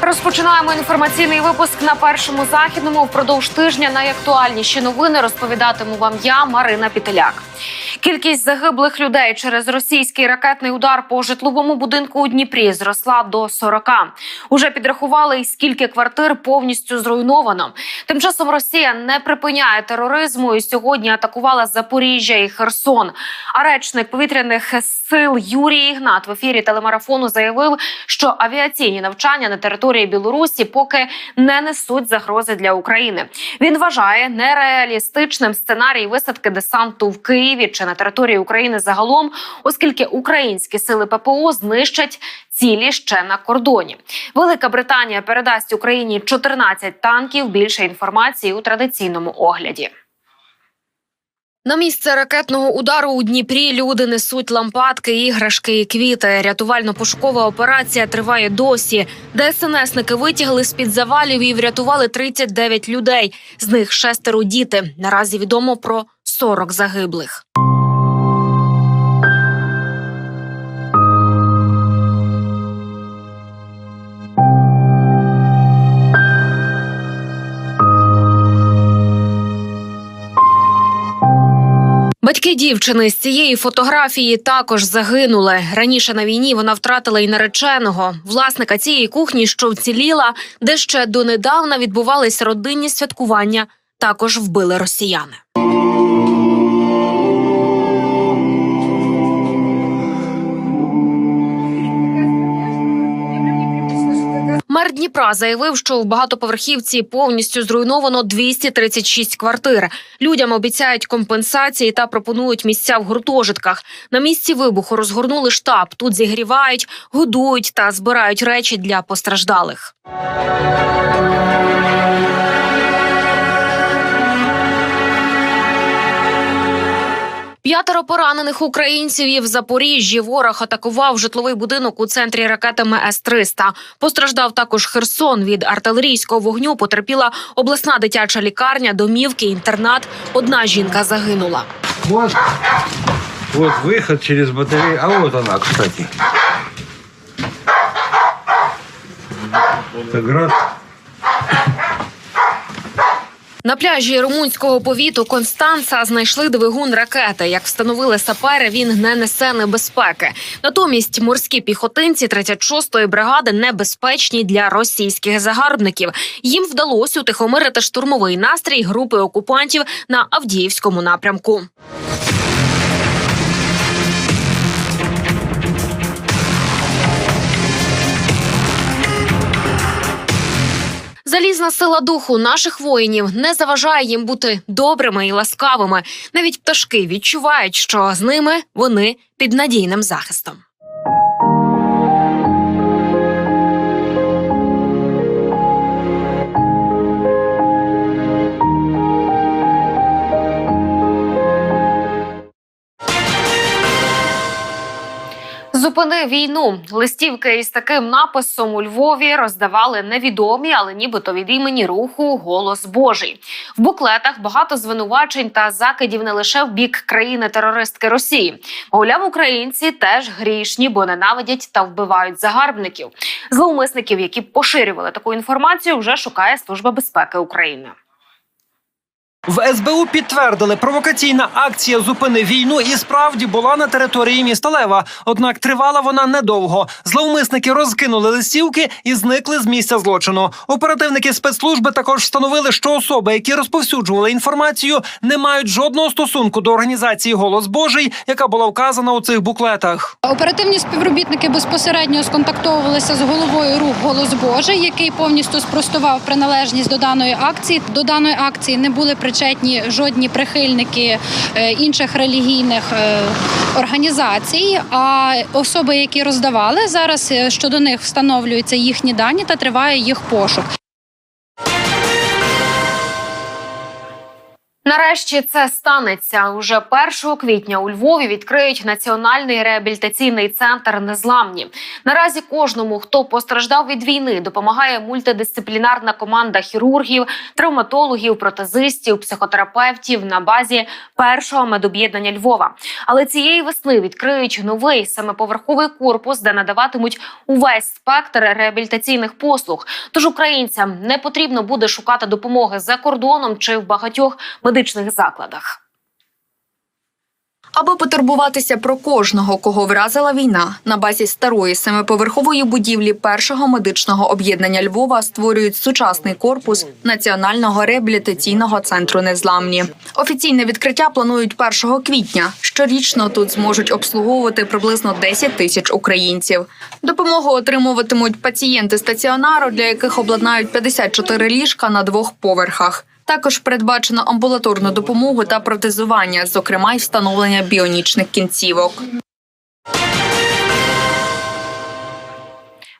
Розпочинаємо інформаційний випуск на першому західному. Впродовж тижня найактуальніші новини розповідатиму вам я, Марина Пітеляк. Кількість загиблих людей через російський ракетний удар по житловому будинку у Дніпрі зросла до 40. Уже підрахували, і скільки квартир повністю зруйновано. Тим часом Росія не припиняє тероризму і сьогодні атакувала Запоріжжя і Херсон. А речник повітряних сил Юрій Ігнат в ефірі телемарафону заявив, що авіаційні навчання на території Білорусі поки не несуть загрози для України. Він вважає нереалістичним сценарій висадки десанту в Києві чи на території України загалом, оскільки українські сили ППО знищать цілі ще на кордоні. Велика Британія передасть Україні 14 танків. Більше інформації у традиційному огляді. На місце ракетного удару у Дніпрі люди несуть лампадки, іграшки і квіти. Рятувально-пошукова операція триває досі. ДСНСники витягли з під завалів і врятували 39 людей. З них шестеро діти. Наразі відомо про 40 загиблих. Батьки дівчини з цієї фотографії також загинули. Раніше на війні вона втратила й нареченого. Власника цієї кухні, що вціліла, де ще донедавна відбувались родинні святкування, також вбили росіяни. Мер Дніпра заявив, що в багатоповерхівці повністю зруйновано 236 квартир. Людям обіцяють компенсації та пропонують місця в гуртожитках. На місці вибуху розгорнули штаб. Тут зігрівають, годують та збирають речі для постраждалих. П'ятеро поранених українців і в Запоріжжі. Ворог атакував житловий будинок у центрі ракетами С-300. Постраждав також Херсон від артилерійського вогню. Потерпіла обласна дитяча лікарня, домівки, інтернат. Одна жінка загинула. Вот, вот выход через батарею. А вот она, кстати. Это град. На пляжі румунського повіту Констанца знайшли двигун ракети. Як встановили сапери, він не несе небезпеки. Натомість морські піхотинці 36-ї бригади небезпечні для російських загарбників. Їм вдалося утихомирити штурмовий настрій групи окупантів на Авдіївському напрямку. Залізна сила духу наших воїнів не заважає їм бути добрими і ласкавими. Навіть пташки відчувають, що з ними вони під надійним захистом. Зупини війну. Листівки із таким написом у Львові роздавали невідомі, але нібито від імені руху Голос Божий. В буклетах багато звинувачень та закидів не лише в бік країни-терористки Росії. Мовляв, українці теж грішні, бо ненавидять та вбивають загарбників. Зловмисників, які поширювали таку інформацію, вже шукає Служба безпеки України. В СБУ підтвердили, провокаційна акція зупини війну і справді була на території міста Лева. Однак тривала вона недовго. Зловмисники розкинули листівки і зникли з місця злочину. Оперативники спецслужби також встановили, що особи, які розповсюджували інформацію, не мають жодного стосунку до організації Голос Божий, яка була вказана у цих буклетах. Оперативні співробітники безпосередньо сконтактовувалися з головою рух Голос Божий, який повністю спростував приналежність до даної акції. До даної акції не були причетні жодні прихильники е, інших релігійних е, організацій. А особи, які роздавали зараз е, щодо них встановлюються їхні дані та триває їх пошук. Нарешті це станеться уже 1 квітня. У Львові відкриють національний реабілітаційний центр Незламні. Наразі кожному, хто постраждав від війни, допомагає мультидисциплінарна команда хірургів, травматологів, протезистів, психотерапевтів на базі першого медоб'єднання Львова. Але цієї весни відкриють новий семиповерховий корпус, де надаватимуть увесь спектр реабілітаційних послуг. Тож українцям не потрібно буде шукати допомоги за кордоном чи в багатьох медичних закладах. Аби потурбуватися про кожного, кого вразила війна, на базі старої семиповерхової будівлі першого медичного об'єднання Львова створюють сучасний корпус Національного реабілітаційного центру Незламні. Офіційне відкриття планують 1 квітня. Щорічно тут зможуть обслуговувати приблизно 10 тисяч українців. Допомогу отримуватимуть пацієнти стаціонару, для яких обладнають 54 ліжка на двох поверхах. Також передбачено амбулаторну допомогу та протезування, зокрема й встановлення біонічних кінцівок.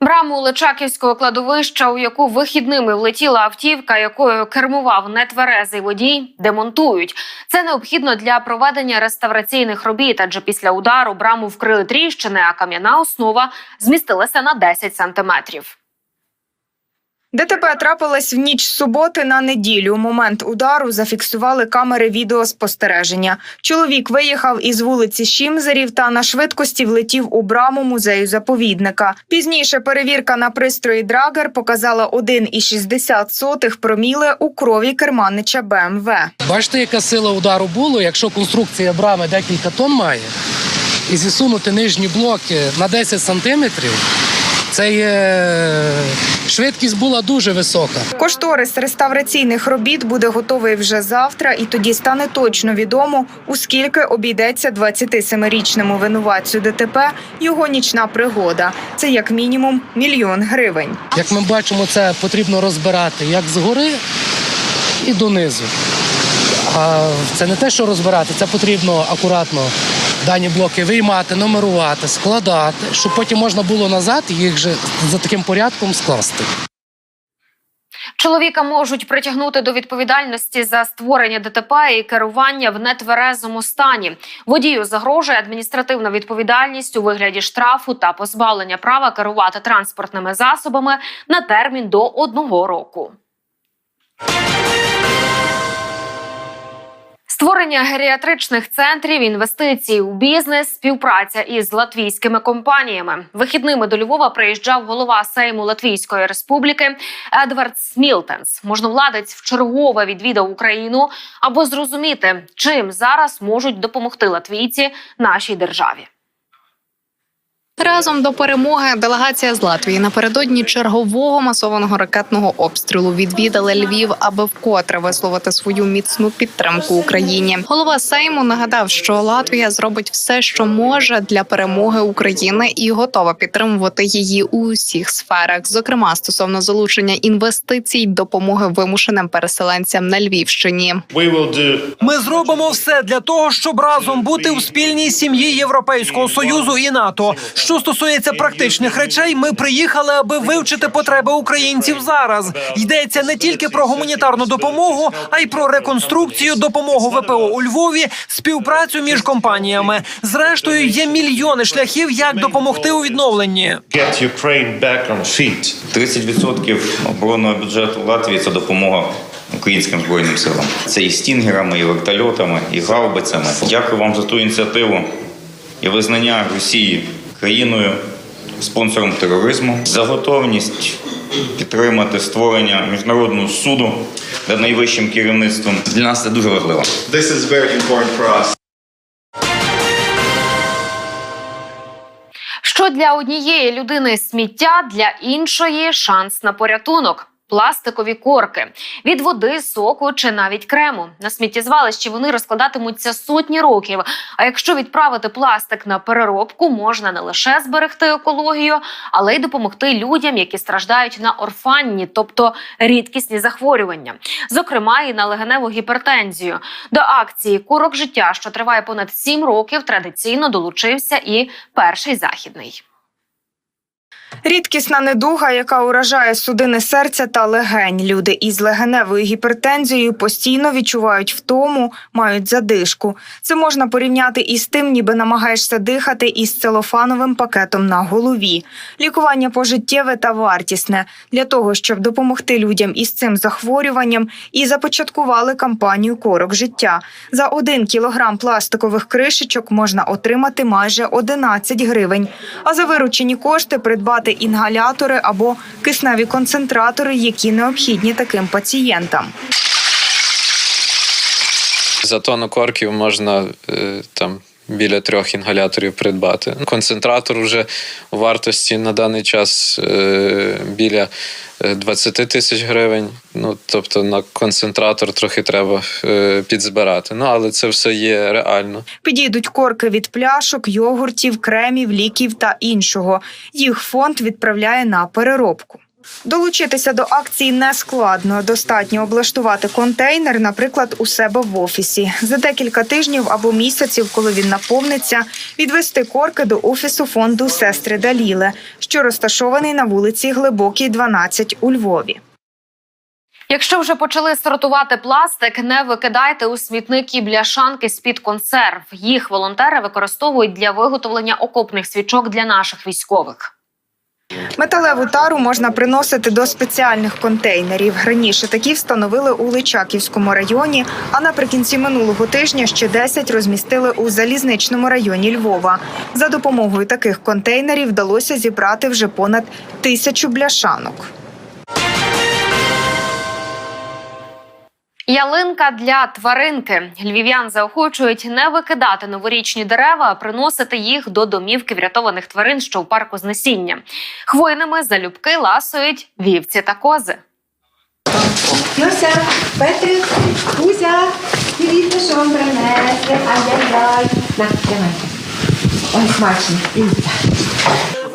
Браму Личаківського кладовища, у яку вихідними влетіла автівка, якою кермував нетверезий водій, демонтують. Це необхідно для проведення реставраційних робіт, адже після удару браму вкрили тріщини, а кам'яна основа змістилася на 10 сантиметрів. ДТП трапилось в ніч суботи на неділю. Момент удару зафіксували камери відеоспостереження. Чоловік виїхав із вулиці Шімзерів та на швидкості влетів у браму музею заповідника. Пізніше перевірка на пристрої Драгер показала 1,60 проміли у крові керманича БМВ. Бачите, яка сила удару було, якщо конструкція брами декілька тонн має, і зісунути нижні блоки на 10 сантиметрів, це є швидкість була дуже висока. Кошторис реставраційних робіт буде готовий вже завтра, і тоді стане точно відомо, у скільки обійдеться 27-річному винуватцю ДТП його нічна пригода. Це як мінімум мільйон гривень. Як ми бачимо, це потрібно розбирати як згори і донизу. А це не те, що розбирати, це потрібно акуратно дані блоки виймати, номерувати, складати, щоб потім можна було назад їх же за таким порядком скласти. Чоловіка можуть притягнути до відповідальності за створення ДТП і керування в нетверезому стані. Водію загрожує адміністративна відповідальність у вигляді штрафу та позбавлення права керувати транспортними засобами на термін до одного року. Створення геріатричних центрів, інвестиції у бізнес, співпраця із латвійськими компаніями. Вихідними до Львова приїжджав голова Сейму Латвійської Республіки Едвард Смілтенс. Можновладець вчергове відвідав Україну, аби зрозуміти, чим зараз можуть допомогти латвійці нашій державі. Разом до перемоги делегація з Латвії напередодні чергового масованого ракетного обстрілу відвідали Львів, аби вкотре висловити свою міцну підтримку Україні. Голова Сейму нагадав, що Латвія зробить все, що може для перемоги України, і готова підтримувати її у усіх сферах, зокрема стосовно залучення інвестицій, допомоги вимушеним переселенцям на Львівщині. Ми зробимо все для того, щоб разом бути в спільній сім'ї Європейського союзу і НАТО. Що стосується практичних речей, ми приїхали, аби вивчити потреби українців зараз. Йдеться не тільки про гуманітарну допомогу, а й про реконструкцію, допомогу ВПО у Львові, співпрацю між компаніями. Зрештою, є мільйони шляхів, як допомогти у відновленні. get Ukraine back on 30% оборонного бюджету Латвії це допомога українським збройним силам. Це і стінгерами, і вертольотами, і гаубицями. Дякую вам за ту ініціативу і визнання Росії країною спонсором тероризму, за готовність підтримати створення міжнародного суду над найвищим керівництвом. Для нас це дуже важливо. This is very important for us. Що для однієї людини сміття, для іншої шанс на порятунок. Пластикові корки від води, соку чи навіть крему на сміттєзвалищі вони розкладатимуться сотні років. А якщо відправити пластик на переробку, можна не лише зберегти екологію, але й допомогти людям, які страждають на орфанні, тобто рідкісні захворювання, зокрема і на легеневу гіпертензію. До акції Курок життя, що триває понад сім років, традиційно долучився і перший західний. Рідкісна недуга, яка уражає судини серця та легень. Люди із легеневою гіпертензією постійно відчувають втому, мають задишку. Це можна порівняти із тим, ніби намагаєшся дихати із целофановим пакетом на голові. Лікування пожиттєве та вартісне для того, щоб допомогти людям із цим захворюванням, і започаткували кампанію Корок життя. За один кілограм пластикових кришечок можна отримати майже 11 гривень. А за виручені кошти придбати інгалятори або кисневі концентратори, які необхідні таким пацієнтам. За тонну корків можна е, там біля трьох інгаляторів придбати. Концентратор вже у вартості на даний час е, біля е, 20 тисяч гривень. Ну тобто на концентратор трохи треба е, підзбирати. Ну але це все є реально. Підійдуть корки від пляшок, йогуртів, кремів, ліків та іншого. Їх фонд відправляє на переробку. Долучитися до акції не складно. Достатньо облаштувати контейнер, наприклад, у себе в офісі. За декілька тижнів або місяців, коли він наповниться, відвести корки до офісу фонду сестри Даліле, що розташований на вулиці Глибокій, 12 у Львові. Якщо вже почали сортувати пластик, не викидайте у смітники бляшанки з-під консерв. Їх волонтери використовують для виготовлення окопних свічок для наших військових. Металеву тару можна приносити до спеціальних контейнерів. Раніше такі встановили у Личаківському районі, а наприкінці минулого тижня ще 10 розмістили у залізничному районі Львова. За допомогою таких контейнерів вдалося зібрати вже понад тисячу бляшанок. Ялинка для тваринки. Львів'ян заохочують не викидати новорічні дерева, а приносити їх до домівки врятованих тварин, що в парку знесіння. Хвойними залюбки ласують вівці та кози. Йося, Петрик, Кузя, дивіться, що вам принесли. Ай-яй-яй. На, тримайте.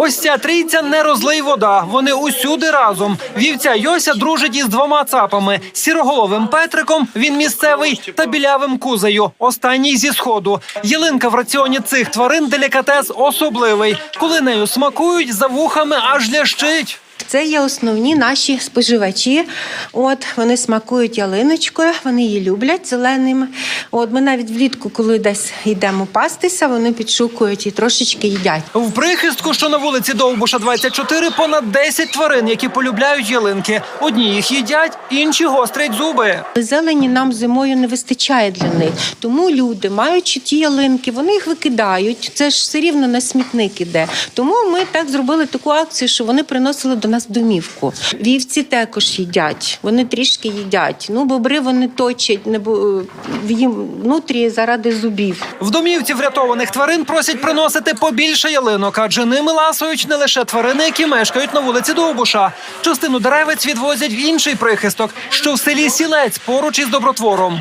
Ось ця трійця не розлий вода. Вони усюди разом. Вівця Йося дружить із двома цапами: сіроголовим Петриком, він місцевий, та білявим кузею. Останній зі сходу. Ялинка в раціоні цих тварин делікатес особливий. Коли нею смакують, за вухами аж лящить. Це є основні наші споживачі. От вони смакують ялиночкою, вони її люблять зеленими. От ми навіть влітку, коли десь йдемо пастися, вони підшукують і трошечки їдять. В прихистку, що на вулиці Довбуша 24, понад 10 тварин, які полюбляють ялинки. Одні їх їдять, інші гострять зуби. Зелені нам зимою не вистачає для них. Тому люди, маючи ті ялинки, вони їх викидають. Це ж все рівно на смітник іде. Тому ми так зробили таку акцію, що вони приносили до нас в домівку. Вівці також їдять. Вони трішки їдять. Ну, бобри вони точать, не бо їм внутрі заради зубів. В домівці врятованих тварин просять приносити побільше ялинок, адже ними ласують не лише тварини, які мешкають на вулиці Довбуша. Частину деревець відвозять в інший прихисток, що в селі Сілець поруч із добротвором.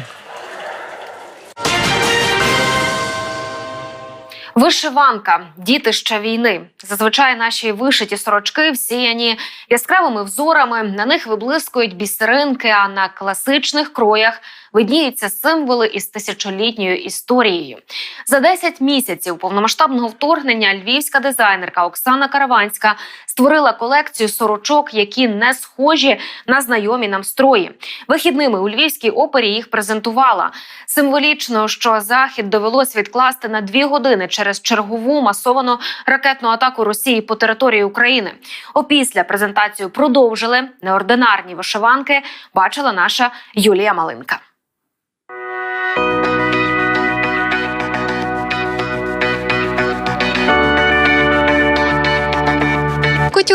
Вишиванка діти ще війни. Зазвичай наші вишиті сорочки всіяні яскравими взорами. На них виблискують бісеринки, а на класичних кроях видніються символи із тисячолітньою історією. За 10 місяців повномасштабного вторгнення львівська дизайнерка Оксана Караванська створила колекцію сорочок, які не схожі на знайомі нам строї. Вихідними у Львівській опері їх презентувала. Символічно, що захід довелось відкласти на дві години через чергову масовану ракетну атаку Росії по території України. Опісля презентацію продовжили неординарні вишиванки. Бачила наша Юлія Малинка.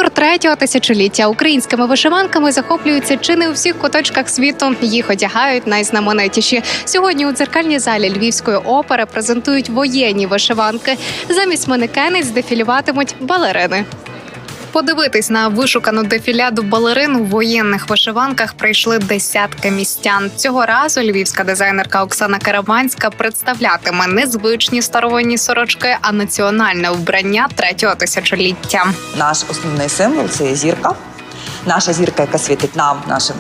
Кутюр третього тисячоліття українськими вишиванками захоплюються чи не у всіх куточках світу. Їх одягають найзнаменитіші. Сьогодні у дзеркальній залі Львівської опери презентують воєнні вишиванки. Замість манекенець дефілюватимуть балерини. Подивитись на вишукану дефіляду балерин у воєнних вишиванках прийшли десятки містян. Цього разу львівська дизайнерка Оксана Караванська представлятиме незвичні старовинні сорочки, а національне вбрання третього тисячоліття. Наш основний символ це зірка. Наша зірка, яка світить нам, нашим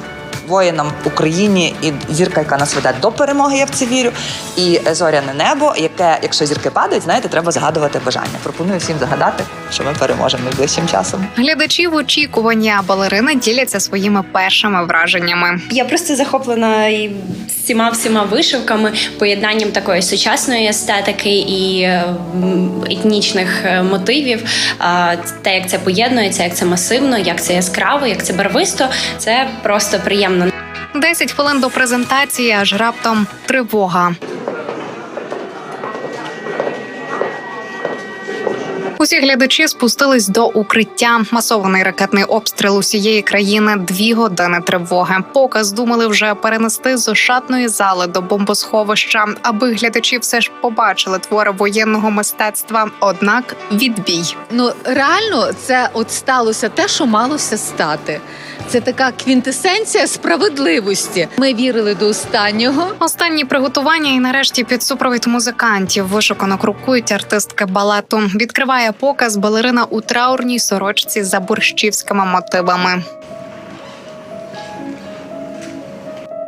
воїнам Україні і зірка, яка нас веде до перемоги. Я в це вірю. І зоряне небо, яке, якщо зірки падають, знаєте, треба загадувати бажання. Пропоную всім загадати, що ми переможемо найближчим часом. Глядачі в очікуванні, а балерини діляться своїми першими враженнями. Я просто захоплена і всіма всіма вишивками, поєднанням такої сучасної естетики і е, етнічних е, мотивів. Те, як це поєднується, як це масивно, як це яскраво, як це барвисто, це просто приємно. 10 хвилин до презентації, аж раптом тривога. Усі глядачі спустились до укриття. Масований ракетний обстріл усієї країни. Дві години тривоги. Показ думали вже перенести з ошатної зали до бомбосховища, аби глядачі все ж побачили твори воєнного мистецтва. Однак відбій. Ну реально, це от сталося те, що малося стати. Це така квінтесенція справедливості. Ми вірили до останнього. Останні приготування і нарешті під супровід музикантів вишукано крокують артистки балету. Відкриває показ балерина у траурній сорочці за борщівськими мотивами.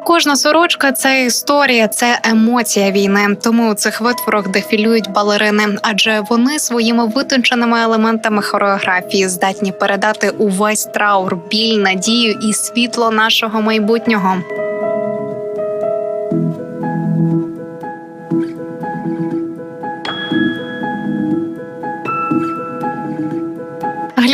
Кожна сорочка це історія, це емоція війни. Тому у цих витворах дефілюють балерини, адже вони своїми витонченими елементами хореографії здатні передати увесь траур, біль, надію і світло нашого майбутнього.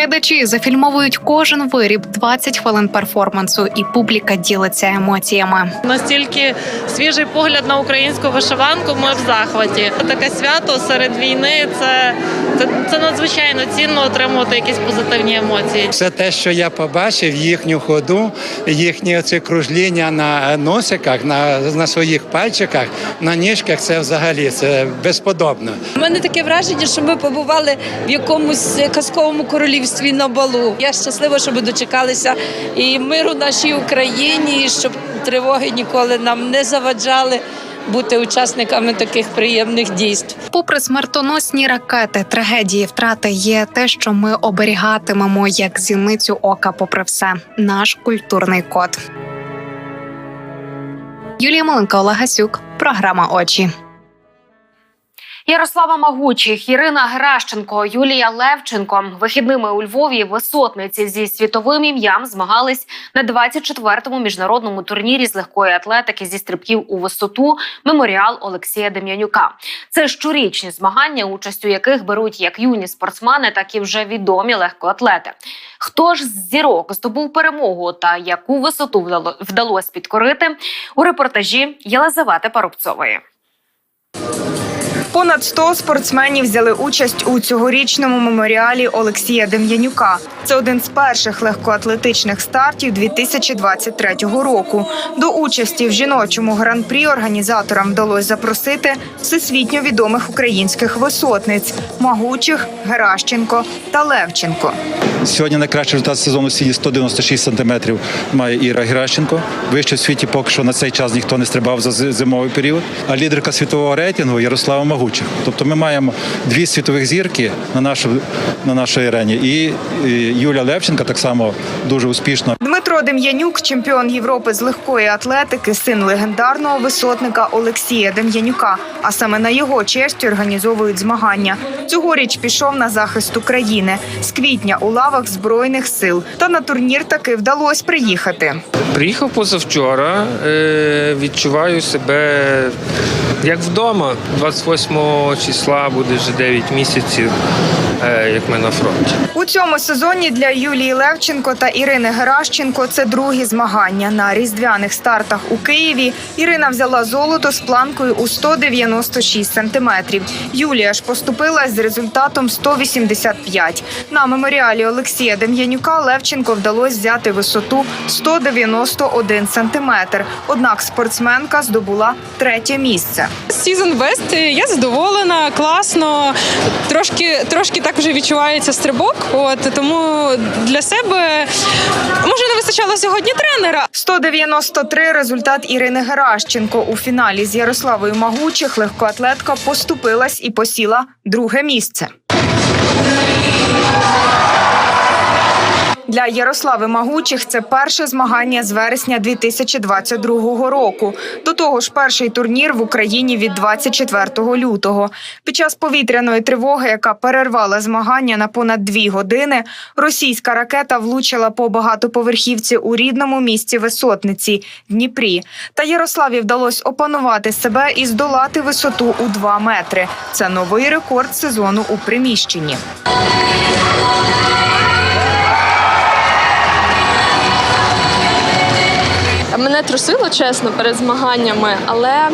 Глядачі зафільмовують кожен виріб 20 хвилин перформансу, і публіка ділиться емоціями. Настільки свіжий погляд на українську вишиванку. Ми в захваті. Таке свято серед війни. Це, це, це надзвичайно цінно отримувати якісь позитивні емоції. Все те, що я побачив, їхню ходу, їхні оці кружління на носиках, на, на своїх пальчиках, на ніжках, це взагалі це безподобно. У мене таке враження, що ми побували в якомусь казковому королівстві на балу. Я щаслива, що ми дочекалися і миру нашій Україні, і щоб тривоги ніколи нам не заваджали бути учасниками таких приємних дійств. Попри смертоносні ракети, трагедії, втрати є те, що ми оберігатимемо як зіницю ока, попри все, наш культурний код. Юлія Маленко, Олег Гасюк, програма Очі. Ярослава Магучих, Ірина Геращенко, Юлія Левченко вихідними у Львові висотниці зі світовим ім'ям змагались на 24-му міжнародному турнірі з легкої атлетики зі стрибків у висоту меморіал Олексія Дем'янюка. Це щорічні змагання, участь у яких беруть як юні спортсмени, так і вже відомі легкоатлети. Хто ж з зірок здобув перемогу та яку висоту вдало- вдалося підкорити у репортажі Єлизавети Парубцової. Понад 100 спортсменів взяли участь у цьогорічному меморіалі Олексія Дем'янюка. Це один з перших легкоатлетичних стартів 2023 року. До участі в жіночому гран-прі організаторам вдалося запросити всесвітньо відомих українських висотниць Магучих, Геращенко та Левченко. Сьогодні найкращий результат сезону в світі 196 сантиметрів має Іра Геращенко. Вище в світі поки що на цей час ніхто не стрибав за зимовий період. А лідерка світового рейтингу Ярослава Магучих. Тобто ми маємо дві світових зірки на нашу на нашій арені. І Юля Левченка так само дуже успішно. Дмитро Дем'янюк, чемпіон Європи з легкої атлетики, син легендарного висотника Олексія Дем'янюка. А саме на його честь організовують змагання. Цьогоріч пішов на захист України з квітня у лавах збройних сил. Та на турнір таки вдалося приїхати. Приїхав позавчора, е, відчуваю себе як вдома. 28 числа буде вже 9 місяців, е, як ми на фронті. У цьому сезоні для Юлії Левченко та Ірини Геращенко це другі змагання. На різдвяних стартах у Києві Ірина взяла золото з планкою у 196 сантиметрів. Юлія ж поступилась з результатом 185. На меморіалі Олексія Дем'янюка Левченко вдалося взяти висоту 191 сантиметр. Однак спортсменка здобула третє місце. Season Best, я задоволена, класно. Трошки, трошки так вже відчувається стрибок. От тому для себе може не вистачало сьогодні тренера. 193 – результат Ірини Геращенко. У фіналі з Ярославою Магучих легкоатлетка поступилась і посіла друге місце. Для Ярослави Магучих це перше змагання з вересня 2022 року. До того ж, перший турнір в Україні від 24 лютого. Під час повітряної тривоги, яка перервала змагання на понад дві години, російська ракета влучила по багатоповерхівці у рідному місті Висотниці Дніпрі. Та Ярославі вдалося опанувати себе і здолати висоту у 2 метри. Це новий рекорд сезону у приміщенні. Мене трусило чесно перед змаганнями, але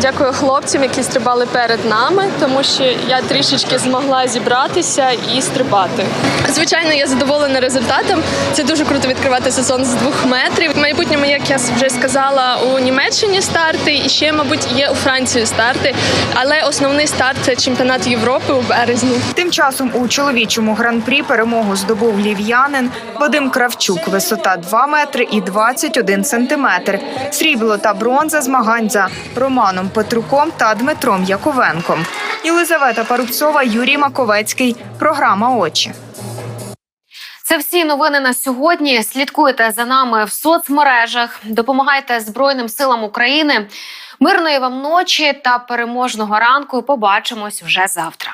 дякую хлопцям, які стрибали перед нами, тому що я трішечки змогла зібратися і стрибати. Звичайно, я задоволена результатом. Це дуже круто відкривати сезон з двох метрів. В майбутньому, як я вже сказала, у Німеччині старти і ще, мабуть, є у Франції старти. Але основний старт це чемпіонат Європи у березні. Тим часом у чоловічому гран-прі перемогу здобув лів'янин Вадим Кравчук. Висота 2 метри і 21 сантиметр. Срібло та бронза змагань за Романом Петруком та Дмитром Яковенком. Єлизавета Парубцова, Юрій Маковецький. Програма Очі. Це всі новини на сьогодні. Слідкуйте за нами в соцмережах, допомагайте Збройним силам України. Мирної вам ночі та переможного ранку. Побачимось вже завтра.